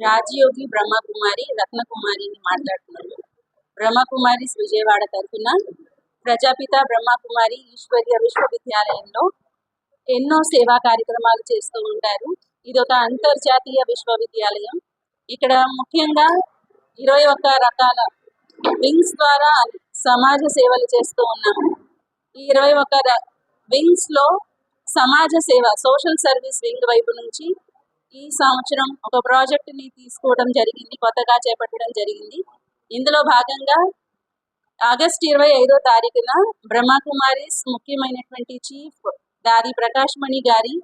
రాజయోగి బ్రహ్మకుమారి రత్నకుమారిని మాట్లాడుతున్నాను. బ్రహ్మకుమారి విజయవాడ తరఫున ప్రజాపిత బ్రహ్మకుమారి ఈశ్వర్య విశ్వవిద్యాలయంలో ఎన్నో సేవా కార్యక్రమాలు చేస్తూ ఉంటారు. ఇది ఒక అంతర్జాతీయ విశ్వవిద్యాలయం. ఇక్కడ ముఖ్యంగా ఇరవై ఒక్క రకాల వింగ్స్ ద్వారా సమాజ సేవలు చేస్తూ ఉన్నాము ఈ ఇరవై ఒక వింగ్స్లో సమాజ సేవ సోషల్ సర్వీస్ వింగ్ వైపు నుంచి ఈ సంవత్సరం ఒక ప్రాజెక్ట్ని తీసుకోవడం జరిగింది కొత్తగా చేపట్టడం జరిగింది. ఇందులో భాగంగా ఆగస్ట్ ఇరవై ఐదో తారీఖున బ్రహ్మకుమారిస్ ముఖ్యమైనటువంటి చీఫ్ దారి ప్రకాష్ మణి గారి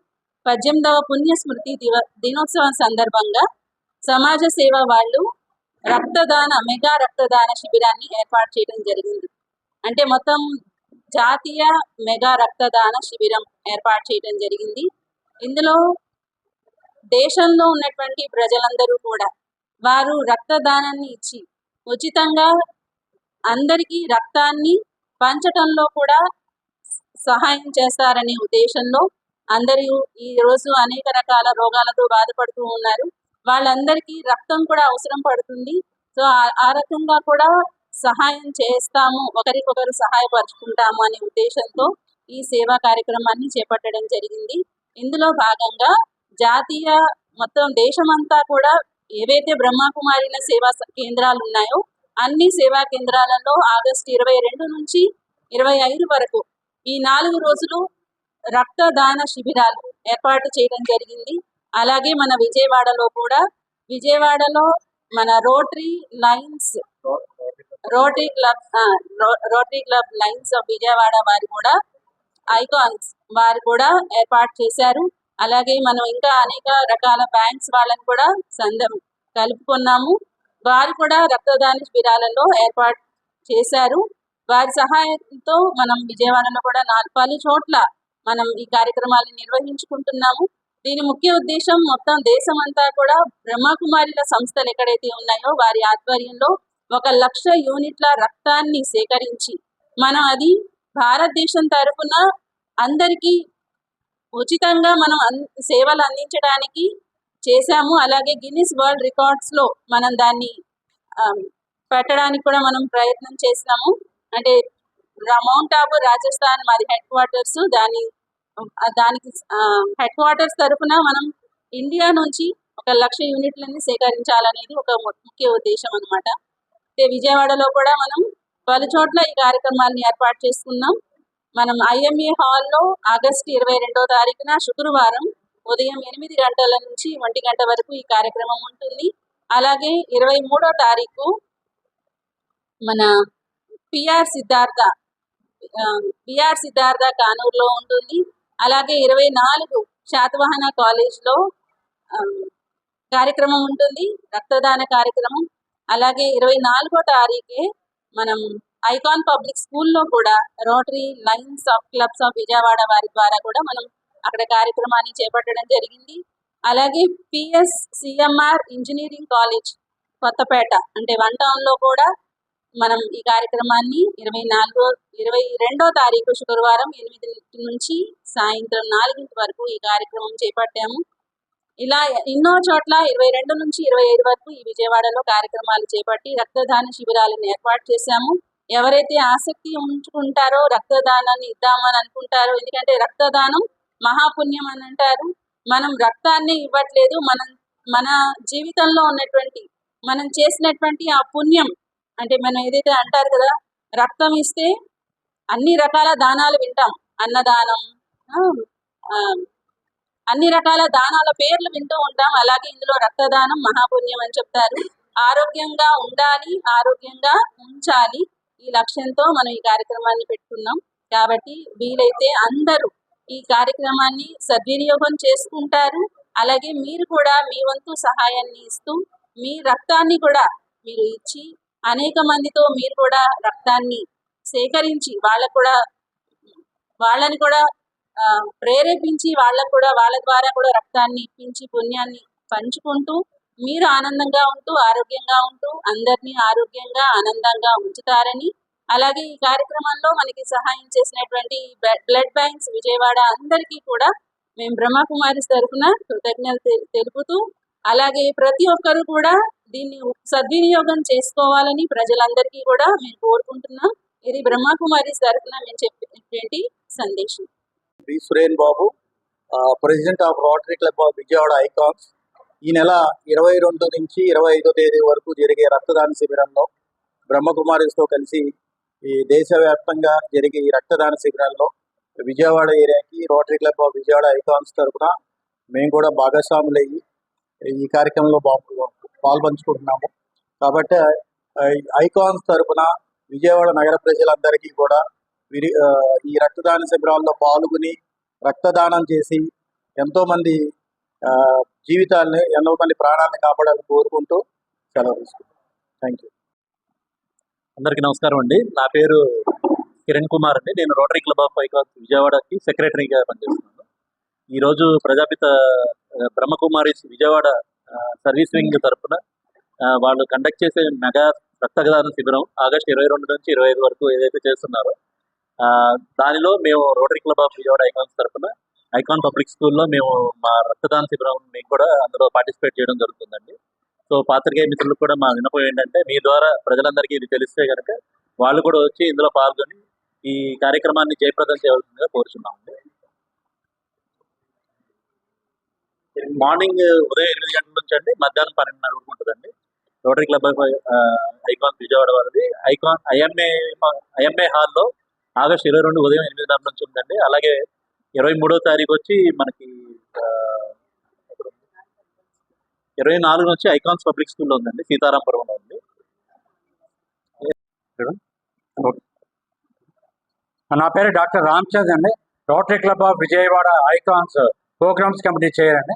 పద్దెనిమిదవ పుణ్య స్మృతి దివ దినోత్సవం సందర్భంగా సమాజ సేవ వాళ్ళు రక్తదాన మెగా రక్తదాన శిబిరాన్ని ఏర్పాటు చేయడం జరిగింది. అంటే మొత్తం జాతీయ మెగా రక్తదాన శిబిరం ఏర్పాటు చేయడం జరిగింది. ఇందులో దేశంలో ఉన్నటువంటి ప్రజలందరూ కూడా వారు రక్తదానాన్ని ఇచ్చి ఉచితంగా అందరికీ రక్తాన్ని పంచటంలో కూడా సహాయం చేస్తారనే ఉద్దేశంలో అందరూ ఈ రోజు అనేక రకాల రోగాలతో బాధపడుతూ ఉన్నారు. వాళ్ళందరికీ రక్తం కూడా అవసరం పడుతుంది. సో ఆ- రకంగా కూడా సహాయం చేస్తాము. ఒకరికొకరు సహాయపరుచుకుంటాము అనే ఉద్దేశంతో ఈ సేవా కార్యక్రమాన్ని చేపట్టడం జరిగింది. ఇందులో భాగంగా జాతీయ మొత్తం దేశమంతా కూడా ఏవైతే బ్రహ్మకుమారిల సేవా కేంద్రాలు ఉన్నాయో అన్ని సేవా కేంద్రాలలో ఆగస్టు ఇరవై రెండు నుంచి ఇరవై ఐదు వరకు ఈ నాలుగు రోజులు రక్తదాన శిబిరాలు ఏర్పాటు చేయడం జరిగింది. అలాగే మన విజయవాడలో కూడా. విజయవాడలో మన రోటరీ లైన్స్ రోటరీ క్లబ్ రో- rotary club lions of Vijayawada వారు కూడా ఐకాన్స్ వారు కూడా ఏర్పాటు చేశారు. అలాగే మనం ఇంకా అనేక రకాల బ్యాంక్స్ వాళ్ళని కూడా సందం కలుపుకున్నాము. వారు కూడా రక్తదాన శిబిరాలలో ఏర్పాటు చేశారు. వారి సహాయంతో మనం విజయవాడలో కూడా నాలుగు పలు చోట్ల మనం ఈ కార్యక్రమాలు నిర్వహించుకుంటున్నాము. దీని ముఖ్య ఉద్దేశం మొత్తం దేశమంతా కూడా బ్రహ్మకుమారిల సంస్థలు ఎక్కడైతే ఉన్నాయో వారి ఆధ్వర్యంలో ఒక లక్ష యూనిట్ల రక్తాన్ని సేకరించి మనం అది భారతదేశం తరఫున అందరికీ ఉచితంగా మనం అన్- సేవలు అందించడానికి చేశాము. అలాగే గిన్నిస్ వరల్డ్ రికార్డ్స్లో మనం దాన్ని పెట్టడానికి కూడా మనం ప్రయత్నం చేసినాము. అంటే మౌంట్ ఆబు రాజస్థాన్ మాది హెడ్ క్వార్టర్స్ దాని దానికి హెడ్ క్వార్టర్స్ తరఫున మనం ఇండియా నుంచి ఒక లక్ష యూనిట్లని సేకరించాలనేది ఒక ము- ముఖ్య ఉద్దేశం అన్నమాట. విజయవాడలో కూడా మనం పలు చోట్ల ఈ కార్యక్రమాన్ని ఏర్పాటు చేసుకున్నాం. మనం ఐఎంఏ హాల్లో ఆగస్టు ఇరవై రెండో తారీఖున శుక్రవారం ఉదయం ఎనిమిది గంటల నుంచి ఒంటి గంట వరకు ఈ కార్యక్రమం ఉంటుంది. అలాగే ఇరవై మూడో తారీఖు మన పిఆర్ సిద్ధార్థ పిఆర్ సిద్ధార్థ కానూరులో ఉంటుంది. అలాగే ఇరవై నాలుగు శాతవాహన కాలేజ్లో కార్యక్రమం ఉంటుంది రక్తదాన కార్యక్రమం. అలాగే ఇరవై నాలుగో తారీఖే మనం ఐకాన్ పబ్లిక్ స్కూల్లో కూడా rotary lions of clubs of Vijayawada వారి ద్వారా కూడా మనం అక్కడ కార్యక్రమాన్ని చేపట్టడం జరిగింది. అలాగే PS CMR engineering college Kothapeta అంటే వన్ టౌన్లో కూడా మనం ఈ కార్యక్రమాన్ని ఇరవై నాలుగో ఇరవై రెండో తారీఖు శుక్రవారం ఎనిమిది నుంచి సాయంత్రం నాలుగింటి వరకు ఈ కార్యక్రమం చేపట్టాము. ఇలా ఎన్నో చోట్ల ఇరవై రెండు నుంచి ఇరవై ఐదు వరకు ఈ విజయవాడలో కార్యక్రమాలు చేపట్టి రక్తదాన శిబిరాలను ఏర్పాటు చేశాము. ఎవరైతే ఆసక్తి ఉంచుకుంటారో రక్తదానాన్ని ఇద్దామని అనుకుంటారో ఎందుకంటే రక్తదానం మహాపుణ్యం అని అంటారు. మనం రక్తాన్ని ఇవ్వట్లేదు మనం మన జీవితంలో ఉన్నటువంటి మనం చేసినటువంటి ఆ పుణ్యం అంటే మనం ఏదైతే అంటారు కదా రక్తం ఇస్తే అన్ని రకాల దానాలు వింటాం. అన్నదానం అన్ని రకాల దానాల పేర్లు వింటూ ఉంటాం. అలాగే ఇందులో రక్తదానం మహాపుణ్యం అని చెప్తారు. ఆరోగ్యంగా ఉండాలి ఆరోగ్యంగా ఉంచాలి ఈ లక్ష్యంతో మనం ఈ కార్యక్రమాన్ని పెట్టుకున్నాం. కాబట్టి వీలైతే అందరూ ఈ కార్యక్రమాన్ని సద్వినియోగం చేసుకుంటారు. అలాగే మీరు కూడా మీ వంతు సహాయాన్ని ఇస్తూ మీ రక్తాన్ని కూడా మీరు ఇచ్చి అనేక మందితో మీరు కూడా రక్తాన్ని సేకరించి వాళ్ళకు కూడా వాళ్ళని కూడా ప్రేరేపించి వాళ్ళకు కూడా వాళ్ళ ద్వారా కూడా రక్తాన్ని ఇప్పించి పుణ్యాన్ని పంచుకుంటూ మీరు ఆనందంగా ఉంటూ ఆరోగ్యంగా ఉంటూ అందరినీ ఆరోగ్యంగా ఆనందంగా ఉంచుతారని అలాగే ఈ కార్యక్రమంలో మనకి సహాయం చేసినటువంటి బ్ల- బ్లడ్ బ్యాంక్స్ విజయవాడ అందరికీ కూడా మేము బ్రహ్మకుమారి తరఫున కృతజ్ఞతలు తెలుపుతూ అలాగే ప్రతి ఒక్కరు కూడా దీన్ని సద్వినియోగం చేసుకోవాలని ప్రజలందరికీ కూడా మేము కోరుకుంటున్నాం. ఇది బ్రహ్మకుమారి తరఫున మేము చెప్పేటువంటి సందేశం. B Suren Babu president of rotary club of Vijayawada icons. ఈ నెల ఇరవై రెండు నుంచి ఇరవై ఐదో తేదీ వరకు జరిగే రక్తదాన శిబిరంలో బ్రహ్మకుమారిస్తో కలిసి ఈ దేశవ్యాప్తంగా జరిగే ఈ రక్తదాన శిబిరాల్లో విజయవాడ ఏరియాకి rotary club of Vijayawada icons తరఫున మేము కూడా భాగస్వాములయ్యి ఈ కార్యక్రమంలో పాల్గొ పాల్పంచుకుంటున్నాము. కాబట్టి ఐకాన్స్ తరఫున విజయవాడ నగర ప్రజలందరికీ కూడా విరి ఈ రక్తదాన శిబిరాల్లో పాల్గొని రక్తదానం చేసి ఎంతో మంది జీవితాల్ని ఎంతో మంది ప్రాణాలను కాపాడాలని కోరుకుంటూ సెలవు తీసుకుంటాం థ్యాంక్ యూ అందరికీ నమస్కారం అండి. నా పేరు కిరణ్ కుమార్ అండి. నేను రోటరీ క్లబ్ ఆఫ్ ఐకాన్స్ విజయవాడకి సెక్రటరీగా పనిచేస్తున్నాను. ఈరోజు ప్రజాపిత బ్రహ్మకుమారి విజయవాడ సర్వీస్ వింగ్ తరఫున వాళ్ళు కండక్ట్ చేసే మెగా రక్తదాన శిబిరం ఆగస్ట్ ఇరవై రెండు నుంచి ఇరవై ఐదు వరకు ఏదైతే చేస్తున్నారో దానిలో మేము rotary club of Vijayawada icons తరఫున ఐకాన్ పబ్లిక్ స్కూల్లో మేము మా రక్తదాన శిబిరం మేము కూడా అందులో పార్టిసిపేట్ చేయడం జరుగుతుందండి. సో పాత్రికేయ మిత్రులకు కూడా మా విన్నపం ఏంటంటే మీ ద్వారా ప్రజలందరికీ ఇది తెలిస్తే కనుక వాళ్ళు కూడా వచ్చి ఇందులో పాల్గొని ఈ కార్యక్రమాన్ని జయప్రదం చేయవలసిందిగా కోరుచున్నామండి. మార్నింగ్ ఉదయం ఎనిమిది గంటల అండి మధ్యాహ్నం పన్నెండున్నర వరకు ఉంటుందండి. రోటరీ క్లబ్ ఐకాన్ విజయవాడ వారిది ఐకాన్ ఐఎంఏ ఐఎంఏ హాల్లో ఆగస్ట్ ఇరవై రెండు ఉదయం ఎనిమిదిన్నర నుంచి ఉందండి. అలాగే ఇరవై మూడో తారీఖు వచ్చి మనకి ఇరవై నాలుగు నుంచి ఐకాన్స్ పబ్లిక్ స్కూల్లో ఉందండి. సీతారాంపురంలో ఉంది. నా పేరు డాక్టర్ రామచంద్ర అండి. Rotary club of Vijayawada icons programs committee చేయాలండి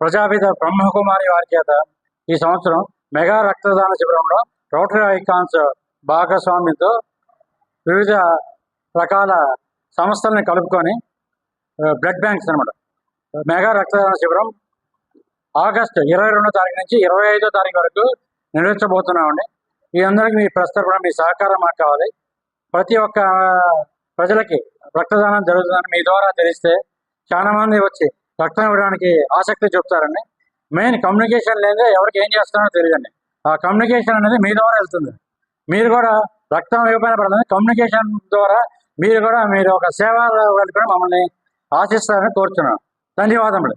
ప్రజాపిత బ్రహ్మకుమారి వారి చేత ఈ సంవత్సరం మెగా రక్తదాన శిబిరంలో రోటరీ ఐకాన్స్ భాగస్వామ్యంతో వివిధ రకాల సంస్థలను కలుపుకొని బ్లడ్ బ్యాంక్స్ అనమాట మెగా రక్తదాన శిబిరం ఆగస్ట్ ఇరవై రెండో తారీఖు నుంచి ఇరవై ఐదో తారీఖు వరకు నిర్వహించబోతున్నామండి. ఈ అందరికీ మీ ప్రస్తుతం మీ సహకారం మాకు కావాలి. ప్రతి ఒక్క ప్రజలకి రక్తదానం జరుగుతుందని మీ ద్వారా తెలిస్తే చాలా మంది వచ్చి రక్తం ఇవ్వడానికి ఆసక్తి చూపుతారండి. మెయిన్ కమ్యూనికేషన్ లేదా ఎవరికి ఏం చేస్తారో తెలియదండి. ఆ కమ్యూనికేషన్ అనేది మీ ద్వారా వెళ్తుంది. మీరు కూడా రక్తం ఇవ్వకపోయినా పడుతుంది కమ్యూనికేషన్ ద్వారా మీరు కూడా మీరు ఒక సేవ వెళ్ళి మమ్మల్ని ఆశిస్తారని కోరుతున్నాను ధన్యవాదములు.